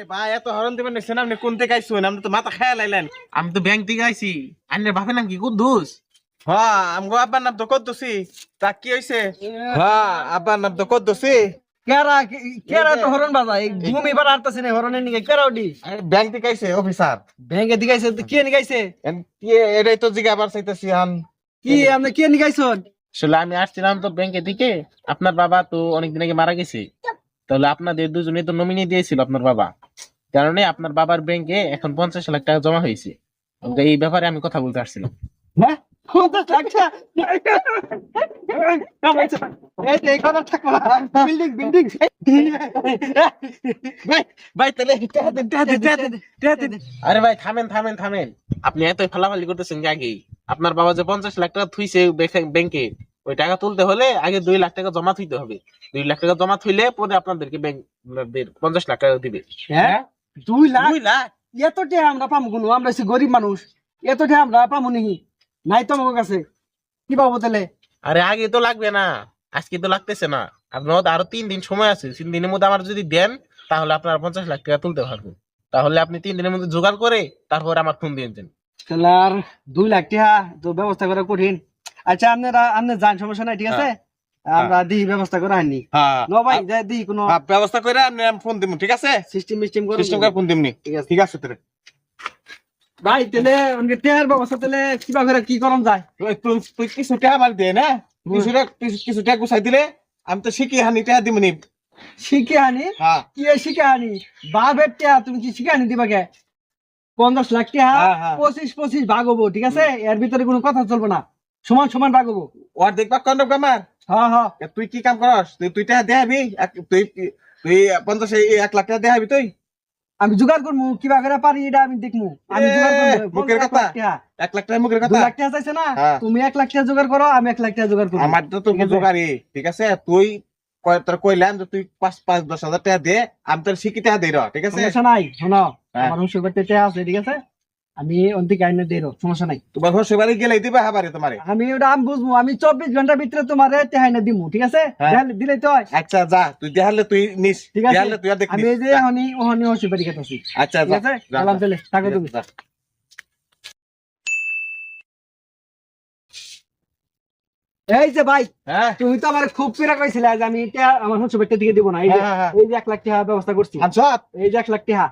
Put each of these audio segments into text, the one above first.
আরে ভাই এত হরন দিবেন নিছেন আপনি কোন থেকে আইসুন? আপনি তো মাথা খেয়াল আইলেন আমি তো ব্যাংক থেকে আইছি। আন্নের বাপের নাম কি? কুদ্দুস? হ্যাঁ আমগো আব্বার নাম তো কদ্দুসি। তা কি হইছে? হ্যাঁ আব্বার নাম তো কদ্দুসি। কেরা কেরা তো হরণ বাজা এই ঘুম আরতাছে না হরণের নিকে কেরা ওডি ব্যাংক থেকে আইছে অফিসার ব্যাংকে দিগাইছে তো কে নিগাইছে কি এটাই তো জিগাবার চাইতেছি হান কি আপনি কে নিগাইছন আসলে আমি আসছিলাম তো ব্যাংকের দিকে। আপনার বাবা তো অনেকদিন আগে মারা গেছে। তাহলে আপনাদের দুজনে তো নমিনি দিয়েছিল আপনার বাবা। কারণে আপনার বাবার ব্যাংকে এখন পঞ্চাশ লাখ টাকা জমা হয়েছে। এই ব্যাপারে আমি কথা বলতে আসছিলাম হ্যাঁ। আরে ভাই থামেন থামেন থামেন। আপনি এত ফালাফালি করতেছেন আগেই? আপনার বাবা যে পঞ্চাশ লাখ টাকা থুইছে ব্যাংকে- ওই টাকা তুলতে হলে আগে দুই লাখ টাকা জমা থুইতে হবে। দুই লাখ টাকা জমা থইলে পরে আপনাদেরকে ব্যাংক পঞ্চাশ লাখ টাকা দিবে। হ্যাঁ? দুই লাখ? দুই লাখ? এত টাকা আমরা কোনো? আমরা গরিব মানুষ। এত টাকা আমরা নাকি নাই তো আমার কাছে। কি পাবো তাহলে? আরে আগে তো লাগবে না। আজকে তো লাগতেছে না। আপনার আরও তিন দিন সময় আছে। তিন দিনের মধ্যে আমার যদি দেন তাহলে আপনার পঞ্চাশ লাখ টাকা তুলতে পারবেন তাহলে আপনি তিন দিনের মধ্যে জোগাড় করে তারপর আমার ফোন দিয়ে দেন। তাহলে আর দুই লাখ টাকা তো ব্যবস্থা করা কঠিন। আচ্ছা আপনারা আপনি যান সমস্যা নাই ঠিক আছে? আমরা দিই ব্যবস্থা করে আনি হ্যাঁ। ন ভাই যাই দিই কোনো হ্যাঁ, ব্যবস্থা করে আমি ফোন দিব ঠিক আছে? সিস্টেম মিস্টেম করে সিস্টেম করে ফোন দিমনি। ঠিক আছে। ঠিক আছে তোরে ভাই তাহলে অনেক টেহার ব্যবস্থা কিবা করে কি যায়? তুই কিছু টাকা আমার দে না? টাকা কিছু- টাকা গুছাই দিলে আমি তো শিখি হানি টাকা দিমনি। শিখে আনি হ্যাঁ। কি শিখে আনি বাপের টেহা তুমি কি শিখে আনি দিবা কে পঞ্চাশ লাখ টাকা হ্যাঁ, হ্যাঁ। পঁচিশ পঁচিশ ভাগ হব ঠিক আছে? এর ভিতরে কোনো কথা চলবে না। সমান সমান ভাগ হব। ওর দেখবা কন্ডম কামার। হ্যাঁ হ্যাঁ তুই কি কাম করস? তুই তুই টাকা দেখাবি তুই তুই পঞ্চাশ এক লাখ টাকা দেখাবি তুই? আমি জোগাড় করব কিবা করে পারি এটা আমি দেখব আমি মুখের কথা। এক লাখ টাকা মুখের দু কথা লাখ টাকা চাইছে না? হ্যাঁ। তুমি এক লাখ টাকা জোগাড় করো আমি এক লাখ টাকা জোগাড় করব আমার তো আছে। জোগাড়ি ঠিক আছে? তুই কয়- তোর কইলাম যে তুই পাঁচ পাঁচ দশ হাজার টাকা দে আমি তোর শিখি টাকা দিই ঠিক আছে? নাই শোনো। হ্যাঁ। আমার হুসুর বাড়িতে টাকা আছে ঠিক আছে? আমি অন্তিকে আইনে দিয়ে সমস্যা নাই। তোমার ঘর সেবারে গেলে দিবা হাবারে তোমারে আমি ওটা আমি বুঝব আমি চব্বিশ ঘণ্টার ভিতরে তোমার টেহাইনে দিব ঠিক আছে? হ্যাঁ। দিলে- তো আচ্ছা যা তুই দেখালে তুই নিস ঠিক আছে। তুই আর আমি এই যে হনি ওহনি হসি বাড়ি খেতেছি আচ্ছা ঠিক আছে? যা। তাহলে টাকা তুমি। এই যে ভাই হ্যাঁ? তুমি তো আমার খুব পিরা কইছিলে যে আমি এটা আমার হচ্ছে দিকে দিব না। এই যে। এই যে এক লাখ টাকা ব্যবস্থা করছি। এই যে এক লাখ টাকা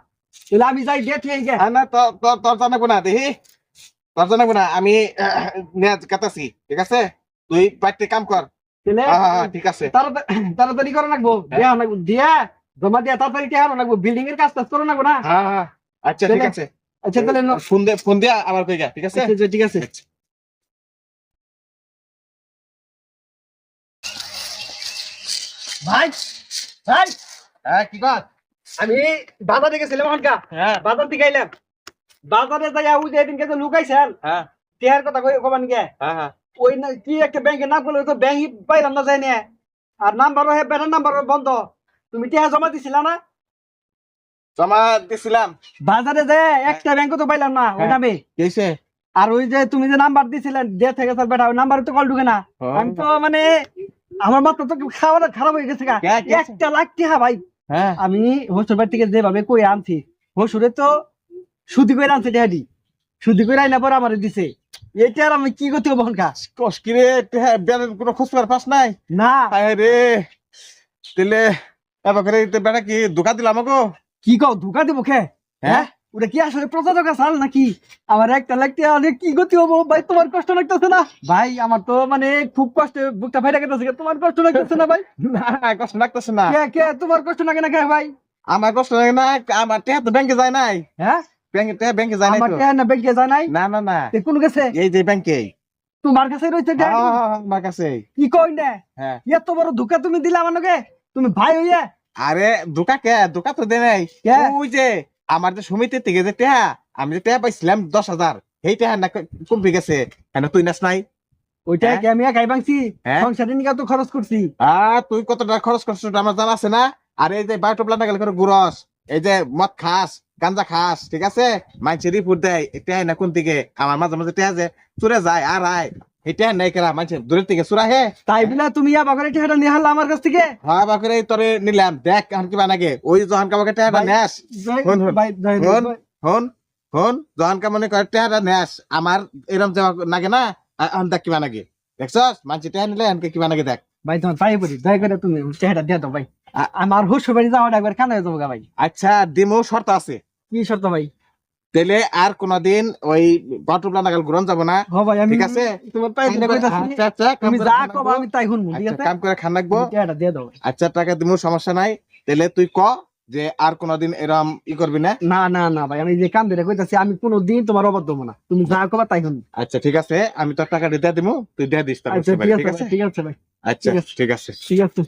তাহলে আমি যাই ডেট হয়ে গে না তোর তোর তোর জানাব না দেখি তোর জানাব না আমি নেট কাটাছি ঠিক আছে? তুই বাড়িতে কাম কর তাহলে ঠিক আছে। তাড়াতাড়ি তাড়াতাড়ি করে রাখব দিয়া রাখব দিয়া জমা দিয়া তাড়াতাড়ি টাকা রাখব বিল্ডিং এর কাজ টাজ করে রাখব না? আচ্ছা ঠিক আছে। আচ্ছা তাহলে ফোন দে ফোন দিয়া আবার কই গা ঠিক আছে? ঠিক আছে। ভাই ভাই। হ্যাঁ কি কর আমি বাজারে গেছিলাম ওখানকা হ্যাঁ। বাজার থেকে আইলাম। বাজারে যাই ওই যে এদিনকে লুকাইছেন হ্যাঁ। টেহার কথা কই কবান গে হ্যাঁ ওই কি একটা ব্যাংকের নাম বলে তো ব্যাংক পাইলাম না না আর নাম্বারও হে ব্যাটার নাম্বারও বন্ধ। তুমি টেহা জমা দিছিলা না? জমা দিছিলাম। বাজারে যে একটা ব্যাংক তো পাইলাম না ওই। নামে। কেছে আর ওই যে তুমি যে নাম্বার দিছিলেন ডে থেকে স্যার বেটা ওই নাম্বার তো কল ঢুকে না। আমি তো মানে আমার মাথা তো খাওয়া খারাপ হয়ে গেছে? একটা লাখ টাকা ভাই। হ্যাঁ। আমি হোস্টেল বাড়ি থেকে যেভাবে কই আনছি হোস্টেলে তো সুদি করে আনছে ড্যাডি সুদি করে আইনা পরে আমার দিছে। এটা আর আমি কি করতে খা কষ্কিরে বেড়ার কোনো খোঁজ করার পাস নাই? না। হায় রে। তেলে এবার করে বেড়া কি ধোকা দিলাম গো কি কও ধোকা দেবো খে হ্যাঁ? হ্যাঁ ওটা কি আসলে প্রচারক চাল নাকি? আমার একটা লাগতে অনেক কি গতি হব? ভাই তোমার কষ্ট লাগতেছে না? ভাই আমার তো মানে খুব কষ্টে বুকটা ফাইটা গেছে তোমার কষ্ট লাগতেছে না ভাই? না কষ্ট লাগতেছে না। কে কে তোমার কষ্ট লাগে না কে ভাই? আমার কষ্ট লাগে না আমার টেহা তো ব্যাংকে যায় নাই। হ্যাঁ? ব্যাংকে টেহা ব্যাংকে যায় নাই আমার টেহা না ব্যাংকে যায় নাই? না না না। কোন গেছে? এই যে ব্যাংকে। তোমার কাছে রয়েছে হ্যাঁ, ড্যাডি হ্যাঁ, হ্যাঁ, আমার কাছে। কি কই না? হ্যাঁ। এত বড় ধোকা তুমি দিলা আমাকে? তুমি ভাই হইয়া? আরে দোকা কে? দোকা তো দে নাই। কে? ওই যে আমার যে সমিতির থেকে যে টেহা আমি যে টেহা পাইছিলাম দশ হাজার সেই টেহা না কমে গেছে। কেন তুই নাচ নাই? ওইটা হ্যাঁ? কি আমি একাই ভাঙছি? হ্যাঁ? সংসারে নিকা তো খরচ করছি। তুই কত টাকা খরচ করছিস আমার জানা আছে না? আর এই যে বায়ো প্লান্ট গেলে করে গুরস এই যে মদ খাস গাঞ্জা খাস ঠিক আছে? মাইছে রিপোর্ট দেয় টেহা না কোন দিকে? আমার মাঝে মাঝে টেহা যে চুরে যায় আর আয় এটা নাই কেরা মানছে দূরের থেকে সুরা হে। তাই বলে তুমি ইয়া টেহাটা নিয়ে হারলা আমার কাছ থেকে? হ্যাঁ বাকরে তোরে নিলাম। দেখ এখন কিবা নাগে ওই জহান কামাকে টেহাটা নেস। হন, হন। হন। হন হন জহান কামনে করে টেহাটা নেস। আমার এরম নাগে না আ- এখন দেখ কিবা নাগে দেখছস? মানছে টেহা নিলে এনকে কিবা নাগে দেখ। ভাই তোমার পাই পড়ি। দয়া করে তুমি টেহাটা দিয়ে দাও ভাই। আমার হুশ বাড়ি যাওয়াটা একবার কানে যাব ভাই? আচ্ছা দিমু শর্ত আছে। কি শর্ত ভাই? তাহলে আর কোনদিন ওই বাটুপলা নাগাল ঘুরন যাব না। ঠিক আছে? আচ্ছা, আচ্ছা, কাম করে খান ঠিক আচ্ছা, আছে? কাম করে খান লাগবো। তুমি দিয়ে দাও আচ্ছা টাকা দিমু সমস্যা নাই। তাহলে তুই ক যে আর কোনদিন এরম ই করবি না? না না না ভাই আমি যে কাম ধরে কইতাছি আমি কোনোদিন তোমার অবাদ দেবো না। তুমি যা কবা তাই শুনব। আচ্ছা ঠিক আছে। আমি তোর টাকা দিতে দিমু তুই দিয়ে দিস আচ্ছা ঠিক আছে ঠিক আছে ভাই। আচ্ছা ঠিক আছে। ঠিক আছে।